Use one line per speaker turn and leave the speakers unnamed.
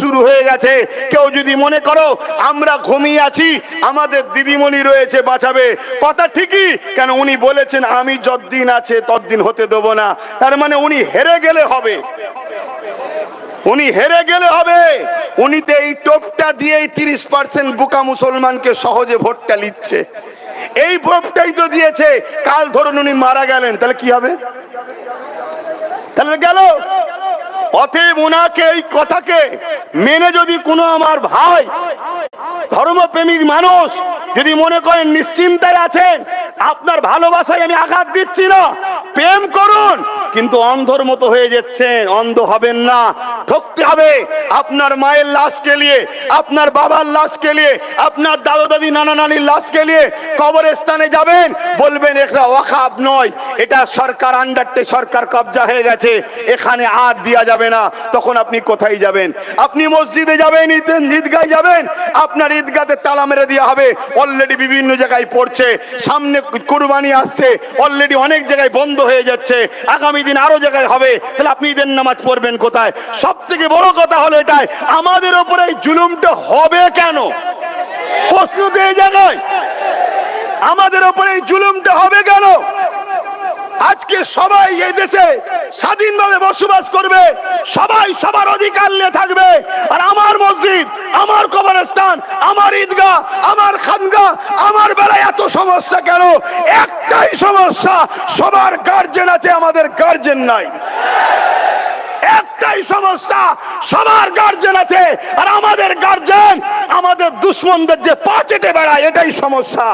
শুরু হয়ে গেছে। কেউ যদি মনে করো, আমরা ঘুমিয়ে আছি, আমাদের দিদিমণি রয়েছে বাঁচাবে। কথা ঠিকই, কেন উনি বলেছেন, আমি যতদিন আছে ততদিন হতে দেবো না। তার মানে উনি হেরে গেলে হবে। উনি হেরে গেলে হবে। উনি তো এই টোপটা দিয়েই তিরিশ পার্সেন্ট বুকা মুসলমানকে সহজে ভোটটা নিচ্ছে। এই ভোটটাই তো দিয়েছে। কাল ধরুন উনি মারা গেলেন, তাহলে কি হবে? তাহলে গেল। অতএব ওনাকে এই কথাকে মেনে যদি কোনো আমার ভাই ধর্মপ্রেমিক মানুষ যদি মনে করেন নিশ্চিন্তায় আছেন, আপনার ভালোবাসায় আমি আঘাত দিচ্ছি না, প্রেম করুন, কিন্তু অন্ধর মতো হয়ে যাচ্ছেন, অন্ধ হবেন না ঠকতে হবে। আপনার মায়ের লাশকে নিয়ে আপনার বাবার লাশকে নিয়ে আপনার দাদু দাদি নানা নানির লাশকে নিয়ে কবরস্থানে যাবেন, বলবেন এটা ওয়াকাব নয়, এটা সরকার আন্ডারটে সরকার কবজা হয়ে গেছে, এখানে হাত দেওয়া যাবে না, তখন আপনি কোথায় যাবেন? আপনি মসজিদে যাবেন, ঈদ- ঈদগায় যাবেন, আপনার ঈদগাতে তালা মেরে দেওয়া হবে। অলরেডি বিভিন্ন জায়গায় পড়ছে, সামনে কুরবানি আসছে অলরেডি অনেক জায়গায় বন্ধ হয়ে যাচ্ছে, আগামী দিন আরও জায়গায় হবে। তাহলে আপনি ঈদের নামাজ পড়বেন কোথায়? সব থেকে বড় কথা হলো এটাই, আমাদের ওপরে এই জুলুমটা হবে কেন? প্রশ্ন তো এই জায়গায়। আমাদের ওপরে এই জুলুমটা হবে কেন? আজকে সবাই এই দেশে স্বাধীনভাবে বসবাস করবে, সবাই সবার অধিকার নিয়ে থাকবে। আর আমার মসজিদ, আমার কবরস্থান, আমার ঈদগাহ, আমার খানগা আমার বেলায় এত সমস্যা কেন? একটাই সমস্যা, সবার গার্জেন আছে, আমাদের গার্জেন নাই। একটাই সমস্যা, সবার গার্জেন আছে, আর আমাদের গার্জেন আমাদের দুশ্মনদের যে পা চেটে বেড়ায়, এটাই সমস্যা।